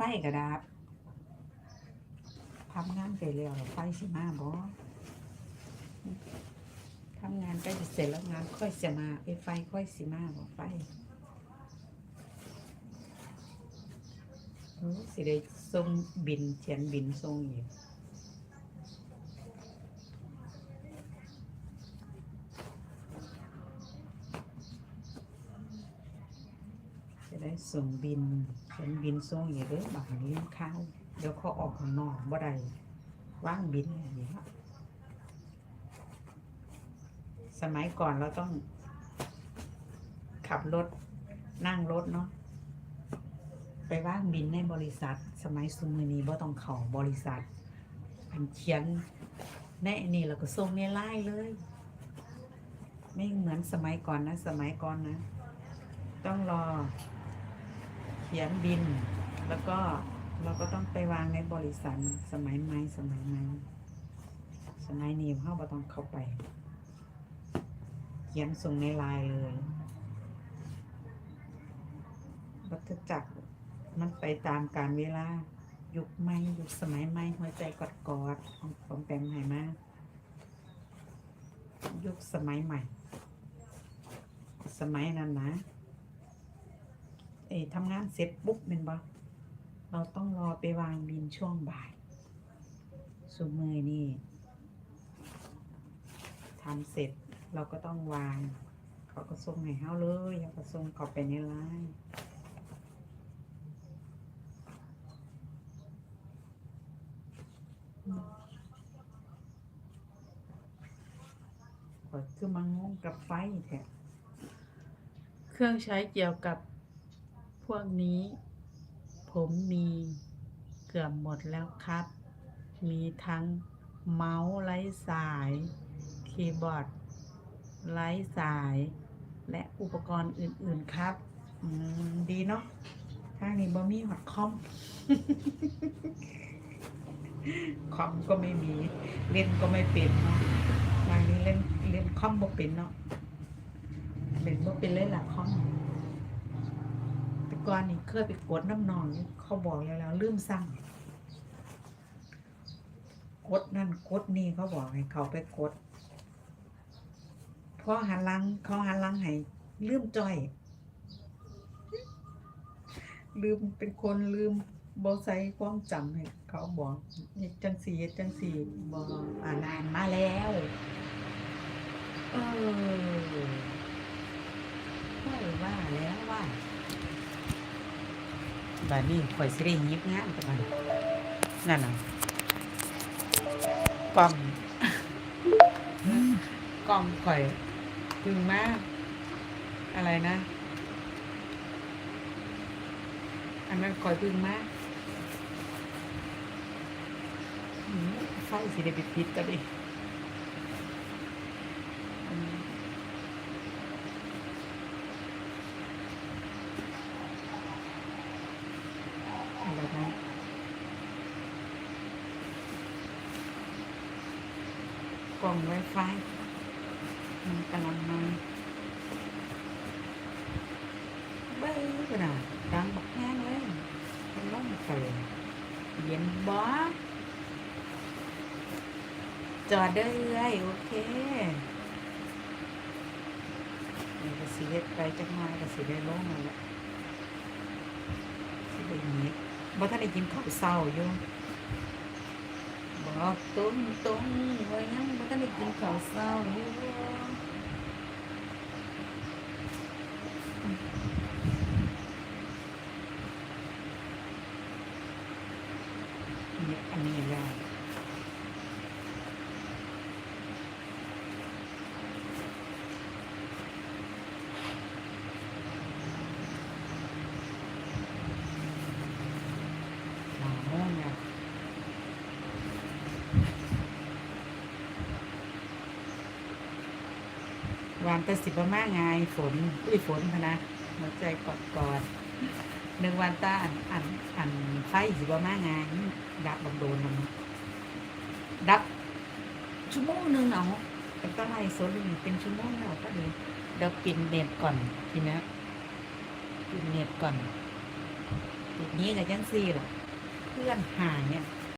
ไฟกระดาบทำงานไปแล้วไฟสิมาบ่ทำงานใกล้จะเสร็จแล้วงานค่อยจะมาไอ้ไฟค่อยสิมาบ่ไฟโอ้สิได้ทรงบินเขียนบินทรงอีก ได้ส่งบินเขียนบินส่งอีกเด้อบางนี้ข้าวเดี๋ยวเขาออกข้างนอกบ่ได้ว่างบินอย่างนี้ครับสมัยก่อนเราต้องขับรถนั่งรถเนาะไปว่างบินในบริษัท สมัยซุมือนี้บ่ต้องเข้าบริษัทอันเขียนแน่นี่เราก็ส่งในไลน์เลย ไม่เหมือนสมัยก่อนนะ สมัยก่อนนะ ต้องรอ เขียนบิน แล้วก็เราก็ต้องไปวางในบริษัทสมัยใหม่สมัยใหม่สมัยนี้เขาบ่ต้องเข้าไป เขียนส่งในไลน์เลยวัฏจักรมันไปตามการเวลายุคใหม่ยุคสมัยใหม่หัวใจกอดกอดๆของของแปมไหมายุคสมัยใหม่ สมัยนั้นนะ เอทำงานเสร็จปุ๊บเป็นบ่เราต้องรอไปวางบินช่วงบ่ายสุมือนี่ทำเสร็จเราก็ต้องวาง เขาก็ส่งให้เฮาเลยเขาก็ส่งเขาไปในไลน์คือมังงงกับไฟแท้เครื่องใช้เกี่ยวกับ พวกนี้ ผมมีเกือบหมดแล้วครับ มีทั้งเมาส์ไร้สาย คีย์บอร์ดไร้สาย และอุปกรณ์อื่นๆครับ อืม ดีเนาะทางนี้บ่มีหอดคอม คอมก็ไม่มี เล่นก็ไม่เป็นเนาะทางนี้เล่นเล่นคอมบ่เป็นเนาะเล่นบ่เป็นเล่นละคอม ก่อนนี่เคยไปกดน้ำนองนี่เขาบอกแล้วแล้วลืมสั่งกดนั่นกดนี่เขาบอกให้เขาไปกดพอหันหลังเขาหันหลังให้ลืมจ่อย ลืมเป็นคนลืมบอใส่ความจำให้เขาบอกจังสีจังสีบออ่านานมาแล้วเออว่าแล้วว่า บาดนี้ข่อยสิได้ยิบงานกับมันนั่นน่ะกล่องกล่องข่อยพึงมาก อะไรนะ อันนั้นข่อยพึงมากไฟสิได้ปิดก็ดิอืมอะไรนะ กล่องไวไฟมันกำลังมาเบ้อขนาดดังบักแห้งเลยเป็นร่มไฟเย็นบ่จอดได้เลยโอเคนี่ก็สิเฮ็ดไปจักหน่อยก็สิได้ลงแล้วสิได้หยิบบ่ทันได้กินข้าวเช้าอยู่บอกตรงตรงๆว่ายังบ่ ได้กินข้าวเช้าอยู่เนี่ยอันนี้ได้หนาโมงเนี่ย วานแตะสิบมาไงฝนอุ้ยฝนพนะหัวใจกอดกอดหนึ่งวันตาอันอันอันไฟสิบมาไงดับบังโดนมันดับชั่วโมงหนึ่งเอาแต่ก็ไล่สดอยู่เป็นชั่วโมงแล้วก็ดีเดี๋ยวปิดเน็ตก่อนทีนี้ปิดเน็ตก่อนจุดนี้กับยังซี่ล่ะเพื่อนหายเนี่ย